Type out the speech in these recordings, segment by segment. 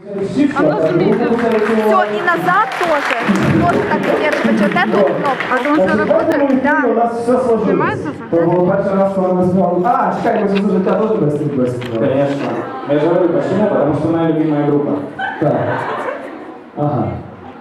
А ну смотрите. Все, и назад тоже. Тоже так удерживать вот эту кнопку. А то Значить, поэтому Да. у нас все сложилось. Знімається То було перший раз, коли ми співали. А, чекай, ми за життя теж без стрільби співали. Конечно. Я же говорю, почему? Потому что моя любимая группа. Так. Ага.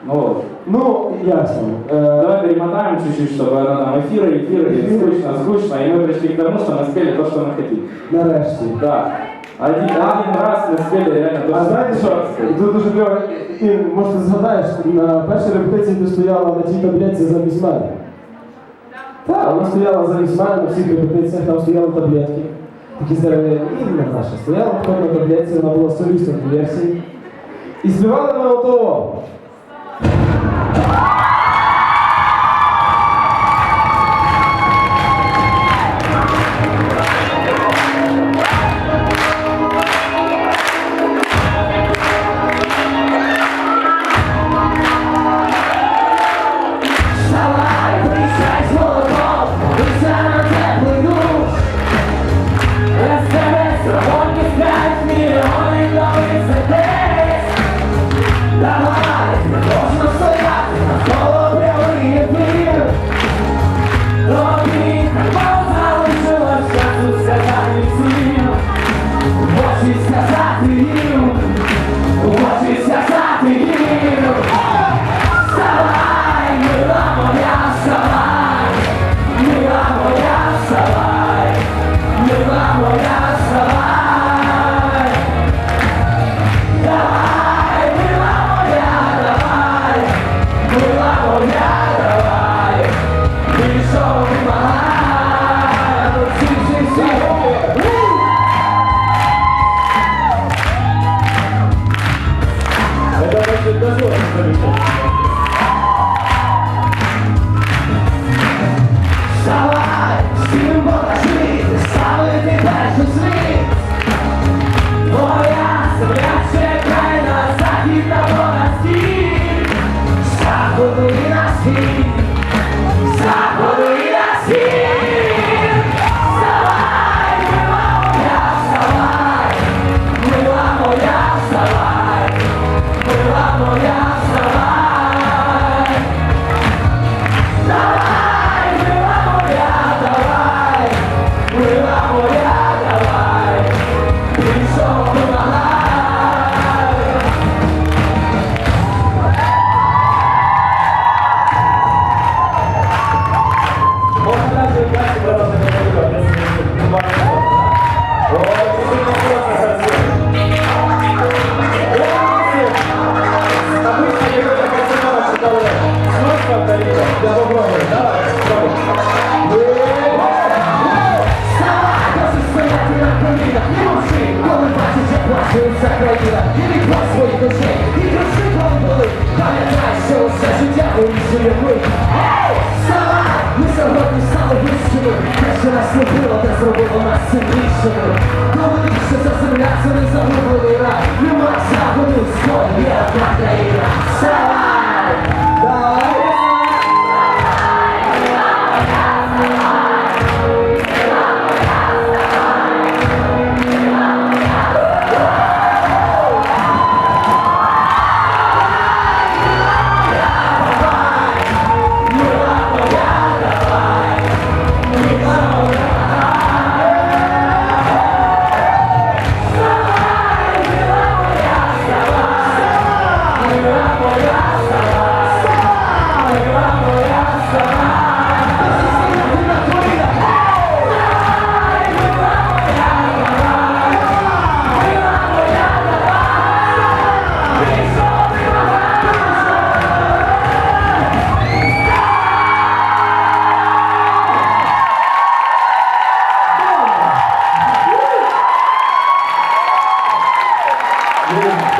Ну вот. Ну, ясно. Е, Давай перемотаем чуть-чуть, чтобы она там эфиры, эфиры, скучно, скучно, и мы пришли к тому, что мы спели то, что мы хотели. нарешті. Да. Один, один раз мы спели реально А что знаєте що? Тут дуже кльово. І, може, ти згадаєш, на першій репетиції ти стояла на тій таблетці замість мене. Так, вона стояла замість мене на всіх репетиціях, там стояли таблетки. Такі здорові. Інна наша стояла потім на таблетці, вона була солістом версії. І співали ми отого. Вставай, ми сьогодні стали близькими. Те, що нас любило, те зробило нас сильнішими. Obrigado.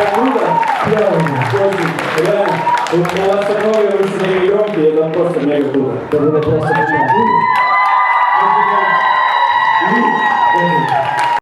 Как круто. клево. Очень. У вас такое, вы все громкие, это просто мега круто. Это было просто.